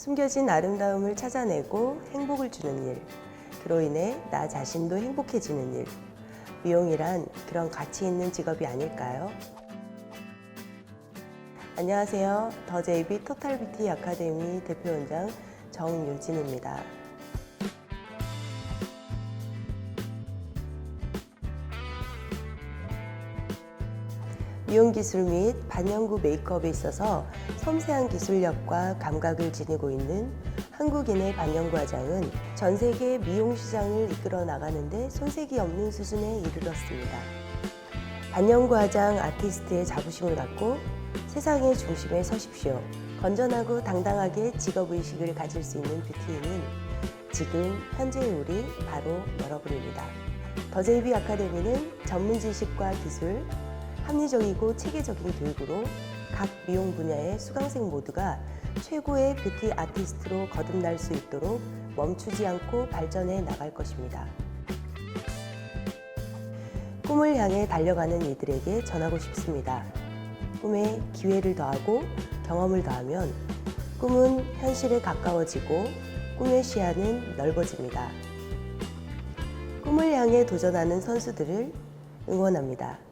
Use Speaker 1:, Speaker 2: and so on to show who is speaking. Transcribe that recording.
Speaker 1: 숨겨진 아름다움을 찾아내고 행복을 주는 일. 그로 인해 나 자신도 행복해지는 일. 미용이란 그런 가치 있는 직업이 아닐까요? 안녕하세요. 더 제이비 토탈 뷰티 아카데미 대표원장 정유진입니다. 미용 기술 및 반영구 메이크업에 있어서 섬세한 기술력과 감각을 지니고 있는 한국인의 반영구 화장은 전 세계 미용 시장을 이끌어 나가는데 손색이 없는 수준에 이르렀습니다. 반영구 화장 아티스트의 자부심을 갖고 세상의 중심에 서십시오. 건전하고 당당하게 직업의식을 가질 수 있는 뷰티인은 지금 현재의 우리 바로 여러분입니다. 더제이비 아카데미는 전문 지식과 기술, 합리적이고 체계적인 교육으로 각 미용 분야의 수강생 모두가 최고의 뷰티 아티스트로 거듭날 수 있도록 멈추지 않고 발전해 나갈 것입니다. 꿈을 향해 달려가는 이들에게 전하고 싶습니다. 꿈에 기회를 더하고 경험을 더하면 꿈은 현실에 가까워지고 꿈의 시야는 넓어집니다. 꿈을 향해 도전하는 선수들을 응원합니다.